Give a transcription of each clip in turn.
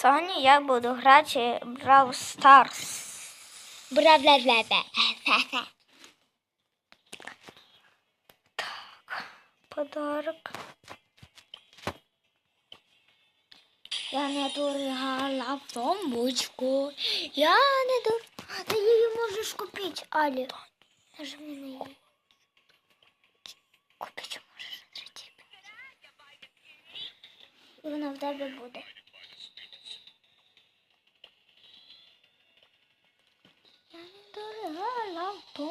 Сьогодні я буду грати в Brawl Stars. бра бла бла бла Подарок. Я не дорогала бомбочку. Я не дор... Ти її можеш купити, Алі. Нажми на її. Купити можеш на третій. І вона в тебе буде. Я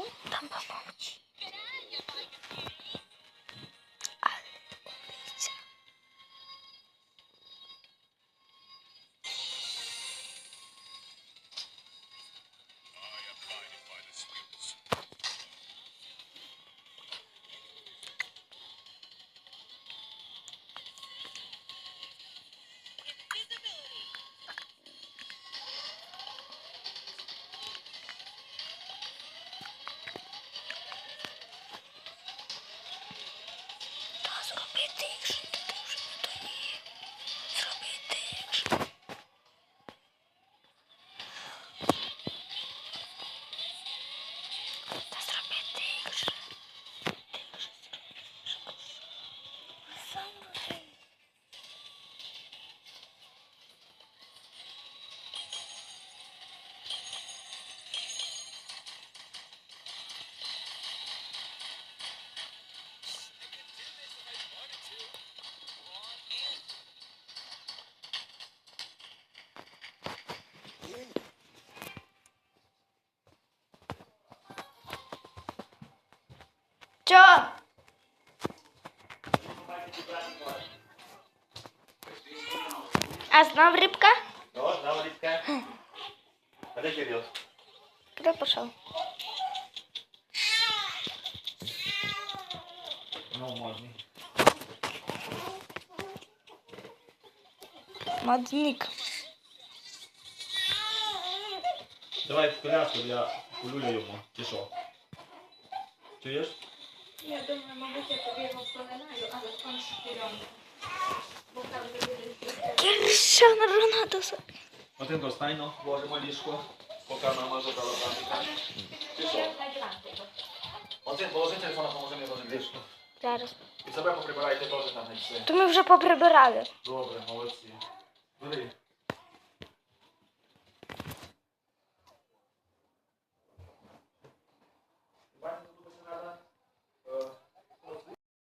Чо? А знов рибка? No, dám rybka. A kde Kirill? Куди пішов? No, možný. Мадник. Давай в коляску, я полюля йому. Чи що? Чуєш? Я думаю, мабуть, я тобі його вспоминаю, але тому шпірьонку. Бо там вже буде Киршан Ронадо. Один достань, ну, вложимо ліжко, поки мама задала пам'ятка. Чи що? Один, положи телефон, а поможи мені вложити ліжко. Зараз. І себе поприбирайте теж там, як все. То ми вже поприбирали. Добре, молодці.